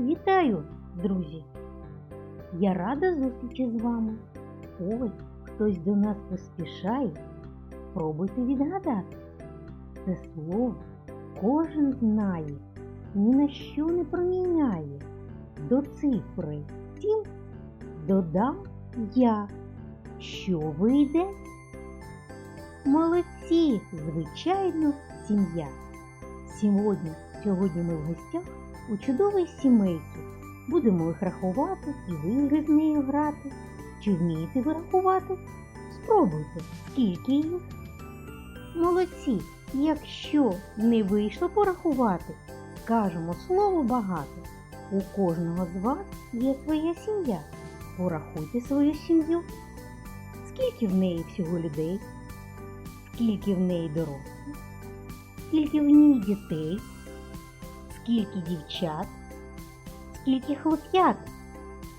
Вітаю, друзі! Я рада зустрічі з вами. Ой, хтось до нас поспішає. Спробуйте відгадати. Це слово кожен знає, ні на що не проміняє. До цифри сім додам я. Що вийде? Молодці, звичайно, сім'я. Сьогодні, сьогодні ми в гостях у чудовій сімейці. Будемо їх рахувати і в ігри з нею грати. Чи вмієте ви рахувати? Спробуйте, скільки їх. Молодці, якщо не вийшло порахувати, скажемо слово багато. У кожного з вас є своя сім'я. Порахуйте свою сім'ю. Скільки в неї всього людей? Скільки в неї дорослих? Скільки в ній дітей? Скільки дівчат? Скільки хлоп'ят?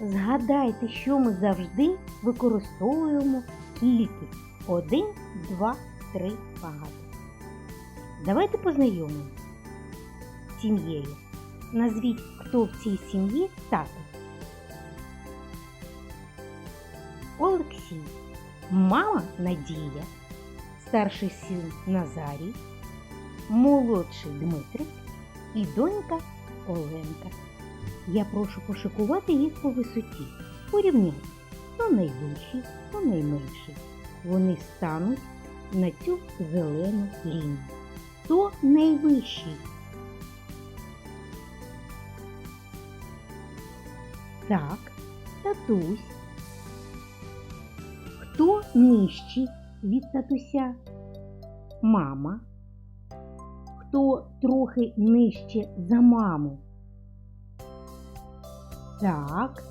Згадайте, що ми завжди використовуємо скільки. Один, два, три, багато. Давайте познайомимося з сім'єю. Назвіть, хто в цій сім'ї тато. Олексій, мама Надія, старший син Назарій, молодший Дмитрик і донька Оленка. Я прошу пошикувати їх по висоті, порівняти, хто найвищий, хто найменший. Вони стануть на цю зелену лінію. Хто найвищий? Так, татусь. Хто нижчий від татуся? Мама. Хто трохи нижче за маму? Так,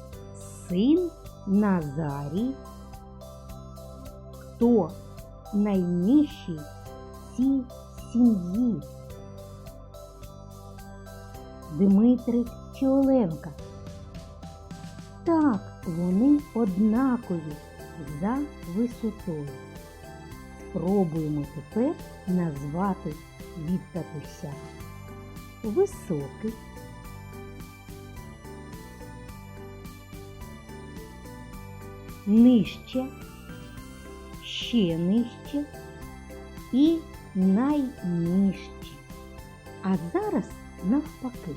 син Назарій. Хто найнижчий цій сім'ї? Дмитрик чи Оленка? Так, вони однакові за висотою. Спробуємо тепер назвати від татуся. Високий, нижче, ще нижче. І найнижче. А зараз навпаки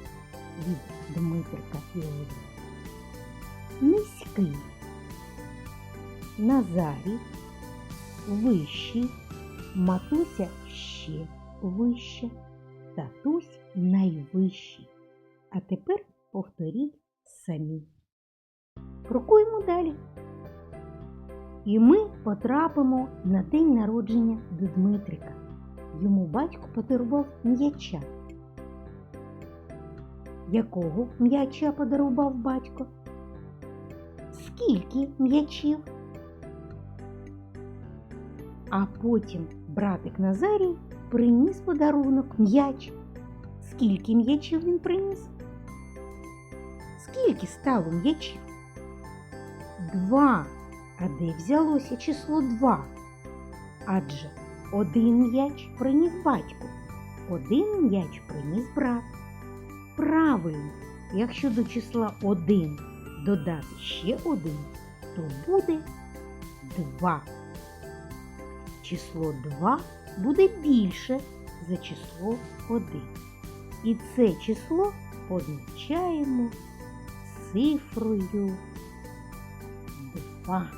від Дмитрика і Низький. Назарій. Вищий, матуся ще вища, татусь найвищий. А тепер повторіть самі. Крокуємо далі. І ми потрапимо на день народження до Дмитрика. Йому батько подарував м'яча. Якого м'яча подарував батько? Скільки м'ячів? А потім братик Назарій приніс подарунок м'яч. Скільки м'ячів він приніс? Скільки стало м'ячів? Два. А де взялося число два? Адже один м'яч приніс батько, один м'яч приніс брат. Правильно, якщо до числа один додати ще один, то буде два. Число 2 буде більше за число 1. І це число позначаємо цифрою 2.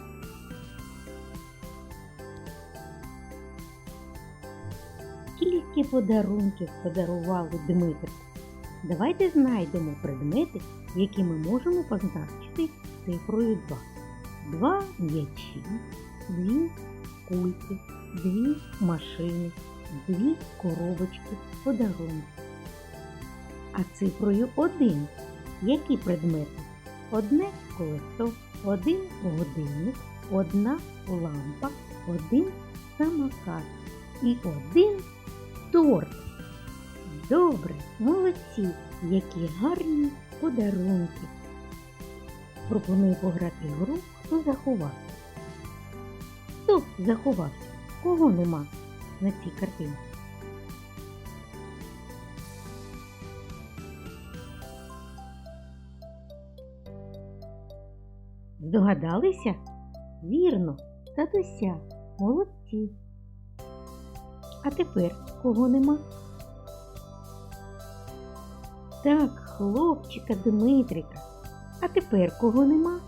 Скільки подарунків подарували Дмитрику? Давайте знайдемо предмети, які ми можемо позначити цифрою 2. Два м'ячі, дві кульки, дві машини, дві коробочки подарунки. А цифрою 1 які предмети? Одне колесо, один годинник, одна лампа, один самокат і один торт. Добре, молодці, які гарні подарунки. Пропоную пограти гру, хто заховався. Хто заховався? Кого нема на цій картині? Здогадалися? Вірно, татуся, молодці. А тепер кого нема? Так, хлопчика Дмитрика. А тепер кого нема?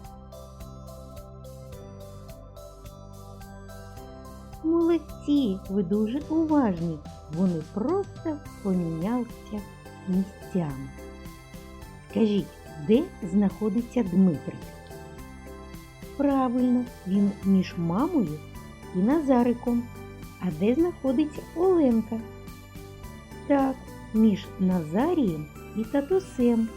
Молодці, ви дуже уважні. Вони просто помінялися місцями. Скажіть, де знаходиться Дмитрик? Правильно, він між мамою і Назариком. А де знаходиться Оленка? Так, між Назарієм і татусем.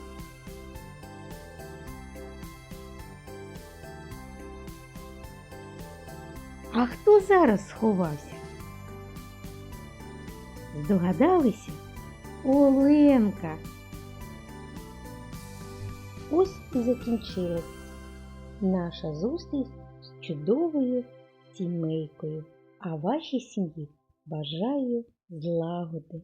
А хто зараз сховався? Здогадалися? Оленка. Ось і закінчилась наша зустріч з чудовою сімейкою. А вашій сім'ї бажаю злагоди.